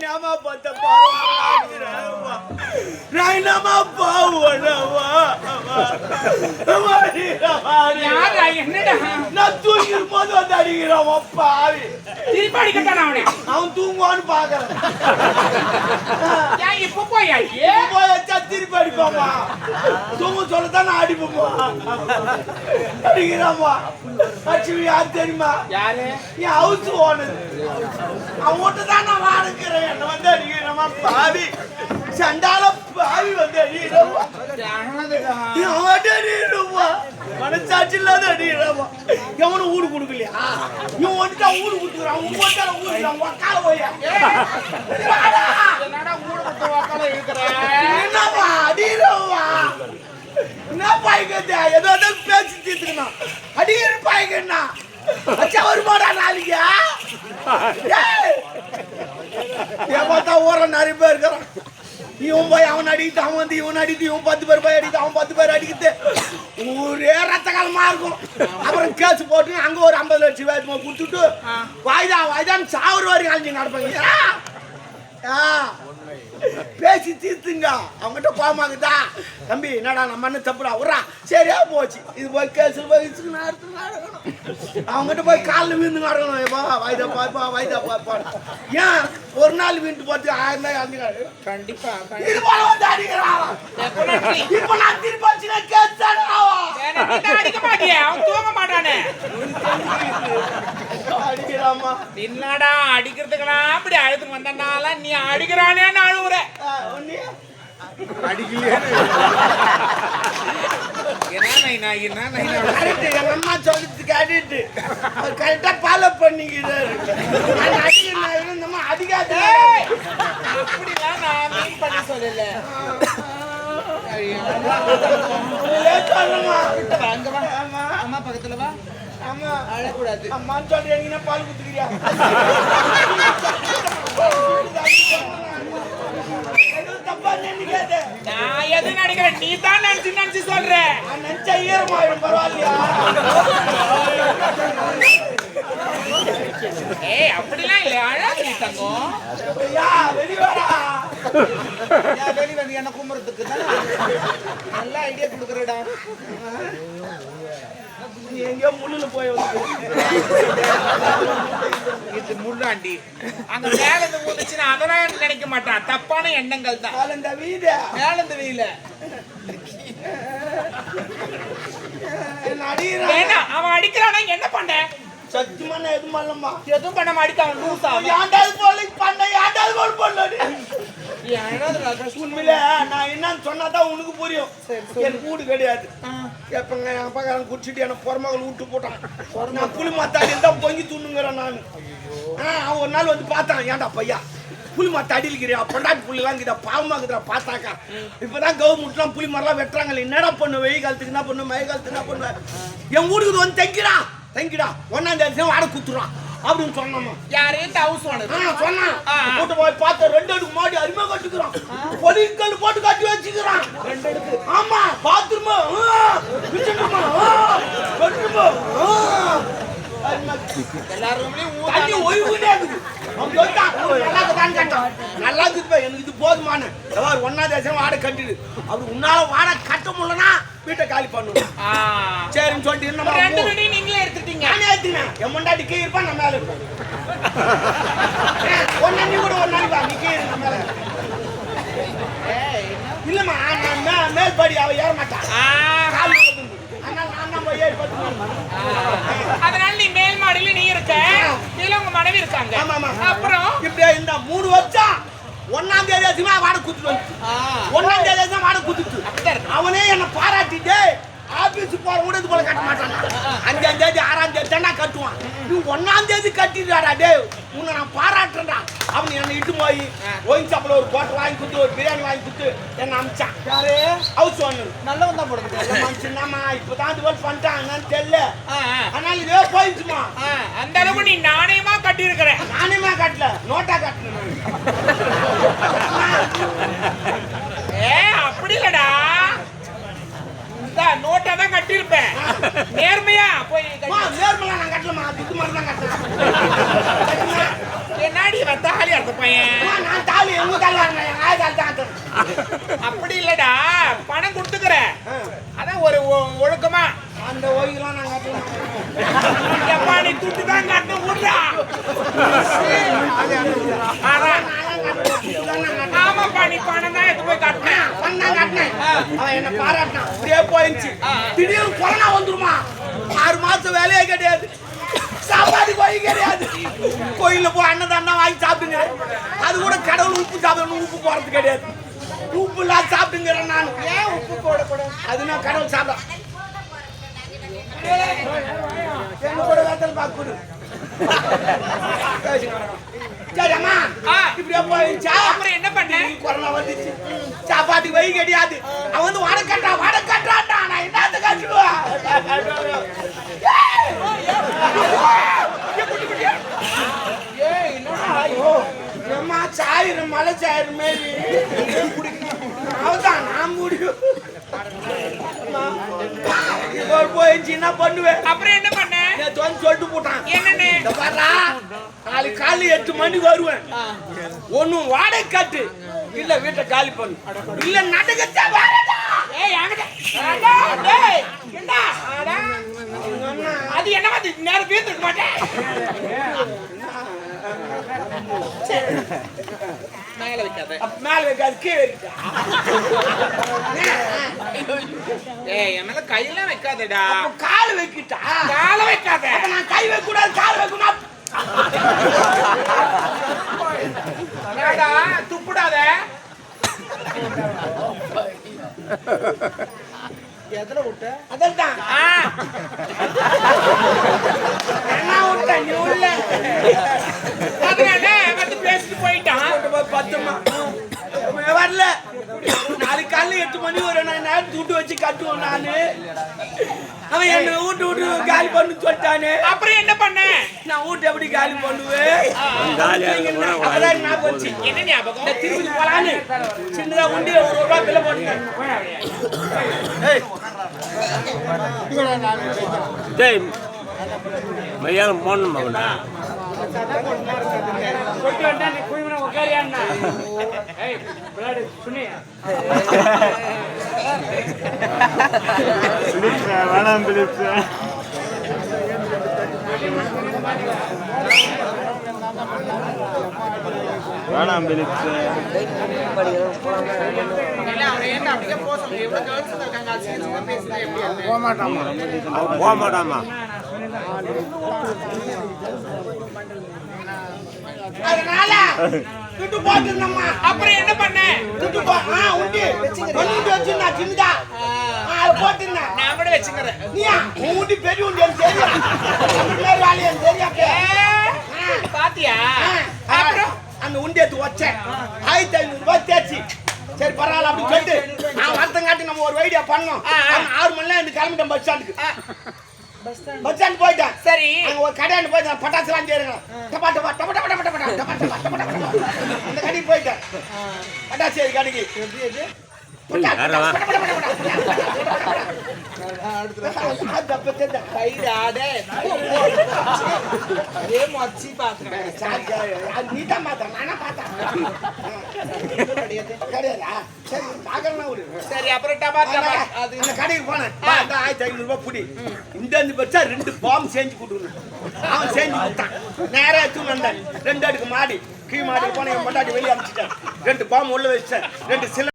நாம பார்த்த பாருவா நான் என்னமா என்னடா நான் தூங்கி போது வந்து அடிக்கிறவன் பாவி திருப்பி அடிக்கட்டான அவனை அவன் தூங்குவான்னு பாக்குறேன் ஏன் இப்ப போய் போய் வச்சா திருப்பி அடிப்பாமா தூங்க சொல்லத்தான் நான் அடிப்போமா அடிக்கிறாமா லட்சுமி யார் தெரியுமா? யாரு? என் ஹவுஸ் ஓனர் அவன் மட்டும் தான் நான் வாடுக்கிறேன் என்ன வந்து அடிக்கிறமா பாவி. சண்டால பாவி வந்து அடிக்கிறமா அவன் அடிக்கிறமா மனசாட்சி இல்லாத அடிக்கிறமா எவனும் ஊடு கொடுக்கலையா? இவன் வந்துட்டா ஊடு கொடுத்துக்கிறான். உன் மட்டும் ஊடுறான் உக்கால போயா. ஊட கொடுத்த வாக்கால இருக்கிற என்னப்பா அடிக்கிறவா என்ன பாய்க்கது ஏதோ ஏதோ பேசி தீர்த்துக்கணும். அடிக்கிற பாய்க்கண்ணா அச்சா வருமாடா நாளைக்கு! ஏன் பார்த்தா ஓரம் நிறைய பேர் இருக்கிறான். இவன் போய் அவன் அடிக்கிட்டு அவன் வந்து இவன் அடிக்கிட்டு இவன் பத்து பேர் போய் அடிக்கிட்டு அவன் பத்து பேர் அடிக்கிட்டு ஒரே ரத்த காலமா இருக்கும். அப்புறம் கேஸ் போட்டு அங்க ஒரு ஐம்பது லட்சம் வேதமா கொடுத்துட்டு வாய்தா வாய்தான்னு சாவர வரைக்கும் அழிஞ்சு நடப்பாங்க பேசி தீர்த்துங்க. அவங்ககிட்ட கோமாக்குதா தம்பி என்னடா நம்ம அண்ணன் தப்புடா? விட்றா சரியா போச்சு. இது போய் கேஸில் போய் இச்சுக்கு நடத்து நடக்கணும் அவங்ககிட்ட போய் காலில் விழுந்து நடக்கணும் ஏப்பா வாய்தா பாப்பா வாய்தா பாப்பா. ஏன்? ஒரு நாள் வீட்டு போட்டு ஆயிரம் ரூபாய் அடிக்கிறாரு கண்டிப்பா இது போல வந்து அடிக்கிறான். இப்போ நான் திருப்பி வச்சுனா கேஸ் அடிக்க மாட்டியா. அவன் தூங்க மாட்டானே. அடிக்கிறாமா என்னடா அடிக்கிறதுக்கெல்லாம் அப்படி அழுத்து வந்தனால நீ அடிக்கிறானே அழுவுற. கரெக்ட் ஃபாலோ பண்ணிக்கிறாரு ஏய், அப்படிலாம் நான் மீன் பண்ணி சொல்லல. அம்மா பக்கத்துல வா. அழக்கூடாது. அம்மான்னு சொல்றீங்கன்னா பால் குத்துக்கிறியா? நான் எது நினைக்கிறேன்? நீ தான் நினைச்சு நினைச்சு சொல்ற. நான் நினைச்சா ஈரமாயிடும் பரவாயில்லையா? ஏய் அப்படிலாம் இல்ல அழாதீ தங்கம். வெளி வந்து என்ன கும்புறதுக்கு தான்? நல்ல ஐடியா கொடுக்குறடா. நீ எங்கேயோ முள்ளுல போய் இது முள்ளாண்டி. அங்க மேல இருந்து ஊதுச்சுன்னா அதெல்லாம் நினைக்க மாட்டான் தப்பான எண்ணங்கள் தான். கால இந்த வீடு. மேல வேணாம் அவன் அடிக்கிறானா? என்ன பண்ண? சத்தியமா நான் எதுவும் பண்ணலம்மா எதுவும் பண்ண லூஸ் ஆகும் ஏன்டாது போல பண்ண ஏன்டாது போல பண்ணடி உண்மையில நான் என்னன்னு சொன்னாதான் உனக்கு புரியும். எனக்கு வீடு கிடையாது. எப்பங்க என் பக்கம் குடிச்சிட்டு என்ன பொறமகள் விட்டு போட்டான். நான் புளி மாத்தாடி இருந்தா பொங்கி துண்ணுங்கிறேன் நான். அவன் ஒரு நாள் வந்து பார்த்தான் ஏன்டா பையா புளி மாத்த அடியிலுக்கிறியா பொண்டாட்டி புள்ளிலாம் இருக்குதா பாவமா இருக்குதா பார்த்தாக்கா. இப்பதான் கவர்மெண்ட்லாம் புளி மரம்லாம் வெட்டுறாங்க என்னடா பண்ணு வெயில் காலத்துக்கு என்ன பண்ணு மழை காலத்துக்கு என்ன பண்ணுவேன் என் வீட்டுக்கு வந்து தங்கிடா. தங்கிடா ஒன்னாம் தேதி வாடகை குத்துறான் அப்படின்னு சொன்னோமா யாரே ஹவுஸ் ஓனர் சொன்னான். கூட்டு போய் பார்த்த ரெண்டு அடுக்கு மாடி அருமையா கட்டுக்கிறான். பொலிக்கல் போட்டு கட்டி வச்சுக்கிறான். ஆமா, bathroom, ஆ, kitchen room, ஆ, bedroom, ஆ. அருமையா. எல்லார் ரூம்லயும் தண்ணி ஒய்வுனே இருக்குது. நல்லா இருக்குதுப்பா, எனக்கு இது. எவ்வாறு ஒண்ணாம் தேசம் வாடகை கட்டிடு. அப்படி உன்னால வாடகை கட்ட முடியலன்னா வீட்டை காலி பண்ணுவேன் சரின்னு சொல்லிட்டு என்னமா ரெண்டு வீடையும் நீங்களே எடுத்துட்டீங்க நானே ஏத்தினேன். என் முண்டாட்டி கீழே இருப்பான், நான் மேல இருப்பேன். ஒண்ணு நீ கூட ஒரு நாளைக்கு நீ இரு, நான் மேல. இல்லம்மா, நான் மேல்படி அவ ஏற மாட்டா. ஆ, கால். அதனால நீ மேல் மாடியில நீ இருக்க கீழே உங்க மனைவி இருக்காங்க. அப்புறம் இப்படியே இந்த மூணு வருஷம் ஒண்ணாம் தேதி ஆச்சுமா வாடகை குத்துட்டு வந்து ஒண்ணாம் தேதி ஆச்சுமா வாடகை குத்துட்டு. அவனே என்ன பாராட்டிட்டு ஆபீஸ் போற கூட இது போல கட்ட மாட்டான். அஞ்சாம் தேதி ஆறாம் தேதி தானே கட்டுவான். நீ ஒன்னாம் தேதி கட்டிடுறாடா டே உன்னை நான் பாராட்டுறேன்டா. அவன் என்னை இட்டு போய் ஒயின் சாப்பிட ஒரு கோட்டை வாங்கி கொடுத்து ஒரு பிரியாணி வாங்கி கொடுத்து என்ன அமிச்சான் யாரு? ஹவுஸ் ஓனர் நல்லவன் தான் போடுறது சின்னம்மா இப்பதான் இது போல பண்ணிட்டாங்கன்னு தெரியல. ஆ, ஆ. அதனால இதே போயிடுச்சுமா. அந்த அளவுக்கு நீ நாணயமா கட்டி இருக்கிற நானுமே கட்டல நோட்டா கட்டணும் ஏ அப்படி இல்லடா. இந்த நோட்டா தான் கட்டியிருப்பேன். நேர்மையா போய் நேர்மலா நான் கட்டலமா அது மாதிரி தான் கட்டலாம் என்னடி இவ தாலி அறுத்த பையன்? நான் தாலி எங்க தாலி தான். அப்படி இல்லடா பணம் கொடுத்துக்கிற அதான் ஒரு ஒழுக்கமா. அந்த ஓய்வுலாம் நான் கட்டணும். எப்பா நீ துட்டு தான் கட்டணும் விடுறா ஆமாப்பா நீ பணம் தான் எடுத்து போய் கட்டினேன் பண்ணா கட்டினேன். அவன் என்ன பாராட்டினான். அப்படியே போயிடுச்சு. திடீர்னு கொரோனா வந்துருமா? ஆறு மாசம் வேலையே கிடையாது. சாப்பாட்டுக்கு வழி கிடையாது. கோயில்ல போய் அன்னதானம் வாங்கி சாப்பிடுங்க. அது கூட கடவுள் உப்பு சாப்பிடணும். உப்பு போறது கிடையாது. உப்பு இல்லாத சாப்பிட்டுங்கிறேன் நான். ஏன் உப்பு போடக்கூடாது? அது நான் கடவுள் சாப்பிட கூட வேத்தல் பார்க்க கொடு. சரி அம்மா. ஆ. இப்படியே போயிடுச்சா அப்புறம் என்ன பண்ண? கொரோனா வந்துச்சு. சாப்பாட்டுக்கு வழி கிடையாது. அவன் வந்து வாடகை கட்டா வாடகை கட்டுறான்டா நான் என்னத்த கட்டுவேன் ஆயிரம் மலை சாயிரம் மாரி அவதான் நான் முடியும். போயிடுச்சு என்ன பண்ணுவேன்? அப்புறம் என்ன பண்ணேன் தோந்து சொல்லிட்டு போட்டான். என்னன்னு? நாளைக்கு காலையில் எட்டு மணிக்கு வருவேன். ஒன்னும் வாடகை கட்டு. இல்ல வீட்டை காலி பண்ணு. இல்ல நடக்கத்தே அது என்ன நேரம் வீட்டுக்கு மாட்டேன்? மேல வைக்காத. மேல வைக்காது கீழே ஏய் என் மேல கையெல்லாம் வைக்காதடா. கால் வைக்கிட்டா? கால வைக்காத. நான் கை வைக்க கூடாது கால் வைக்கணும். துப்புடாத. அதான் ஆ. என்ன விட்ட? நீ உள்ள. பத்துமா? வரல. நாளைக்கு காலைல எட்டு மணி வரும். நான் நேரம் துட்டு வச்சு கட்டுவோம் நானு? அவன் என்ன வீட்டு விட்டு காலி பண்ணு சொல்லிட்டானே. அப்புறம் என்ன பண்ண? நான் வீட்டு எப்படி காலி பண்ணுவேன்? அப்பதான் ஞாபகம் வந்துச்சு. என்ன ஞாபகம்? இந்த திருப்பதி போலான்னு. சின்னதா உண்டி ஒரு ரூபாய் பில்ல போட்டேன் டேய் மதியானம் போகணும் மகனா வேணாம் பிலிப்ஸ் வேணாம் பிலிப்ஸ் போக அதனால துட்டு போட்டுருந்தம்மா. அப்புறம் என்ன பண்ண துட்டு போ ஆ உண்டி பண்ணிட்டு வச்சிருந்தா சின்னதா அதை போட்டுருந்தேன். நான் கூட வச்சுக்கிறேன். நீயா? உன் பெரிய உண்டி எனக்கு தெரியும். இன்னொரு வேலை எனக்கு தெரியும் பாத்தியா? அப்புறம்? அந்த உண்டி எடுத்து வச்சேன். ஆயிரத்தி ஐநூறு ரூபாய் சரி பரவாயில்ல அப்படின்னு சொல்லிட்டு நான் நம்ம ஒரு ஐடியா பண்ணோம். ஆறு மணில எனக்கு கிளம்பிட்டேன் பஸ் ஸ்டாண்டுக்கு பஸ் ஸ்டாண்ட் போயிட்டேன் சரி அங்க ஒரு கடையாண்டு போயிட்டேன் டப்பா டப்பா டப்பா டப்பா டப்பா டப்பா டப்பா டப்பா டப்பா டப்பா அந்த கடைக்கு போயிட்டேன் பட்டாசு கடைக்கு எப்படி அது நீதான் பார்த்தேன் நானா பார்த்தேன் கிடையாதா சரி பார்க்கறேன் ஒரு சரி அப்புறம் டபா டபா அது கடைக்கு போனேன். ஆயிரத்தி ஐநூறு ரூபாய் புடி. இந்த வச்சா ரெண்டு பாம் செஞ்சு கொடுக்கணும். அவன் செஞ்சு கொடுத்தான். நேரா எடுத்து வந்தேன். ரெண்டு அடுக்கு மாடி கீழ் மாடி போன என் பொண்டாட்டி வெளியே அனுப்பிச்சிட்டேன். ரெண்டு பாம் உள்ள வச்சிட்டேன். ரெண்டு சில